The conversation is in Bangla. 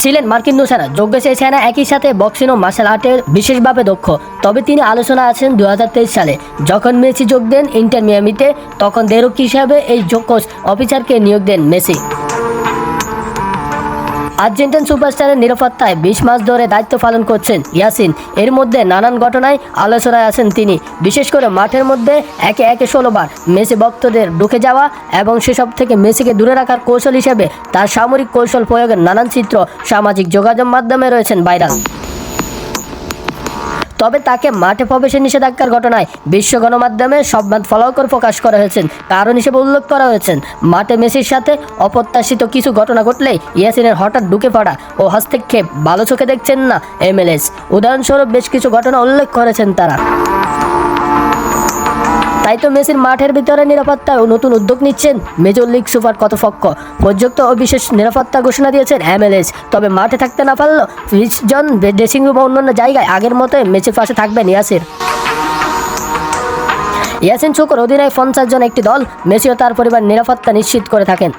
ছিলেন মার্কিন নৌসেনা যোগ্য সেই সেনা একই সাথে বক্সিং ও মার্শাল আর্টের বিশেষভাবে দক্ষ। তবে তিনি আলোচনা আছেন দু হাজার তেইশ সালে। যখন মেসি যোগ দেন ইন্টার মিয়ামিতে, তখন দেরক হিসাবে এই যোগ্য অফিসারকে নিয়োগ দেন মেসি। আর্জেন্টিন সুপারস্টারের নিরাপত্তায় বিশ মাস ধরে দায়িত্ব পালন করছেন ইয়াসিন। এর মধ্যে নানান ঘটনায় আলোচনায় আছেন তিনি। বিশেষ করে মাঠের মধ্যে একে একে ষোলোবার মেসি ভক্তদের ঢুকে যাওয়া এবং সেসব থেকে মেসিকে দূরে রাখার কৌশল হিসেবে তার সামরিক কৌশল প্রয়োগের নানান চিত্র সামাজিক যোগাযোগ মাধ্যমে রয়েছেন ভাইরাল। তবে তাকে মাঠে প্রবেশে নিষেধাজ্ঞার ঘটনায় বিশ্ব গণমাধ্যমে সম্বাদ ফলাও করে প্রকাশ করা হয়েছে। কারণ হিসেবে উল্লেখ করা হয়েছে, মাঠে মেসির সাথে অপ্রত্যাশিত কিছু ঘটনা ঘটলে ইয়াসিনের হঠাৎ ঢুকে পড়া ও হস্তক্ষেপ ভালো চোখে দেখছেন না এমএলএস। উদাহরণস্বরূপ বেশ কিছু ঘটনা উল্লেখ করেছেন তারা। তাই তো মেসির মাঠের ভিতরে নিরাপত্তায় ও নতুন উদ্যোগ নিচ্ছেন মেজর লিগ সুপার কতপক্ষ। পর্যাপ্ত ও বিশেষ নিরাপত্তা ঘোষণা দিয়েছেন এমএলএস। তবে মাঠে থাকতে না পারলেও রিচ জন ড্রেসিং রুম বা অন্যান্য জায়গায় আগের মতোই মেসির পাশে থাকবেন ইয়াসির। ইয়াসিন শুকর অধিনায় পঞ্চাশ জন একটি দল মেসিও তার পরিবার নিরাপত্তা নিশ্চিত করে থাকেন।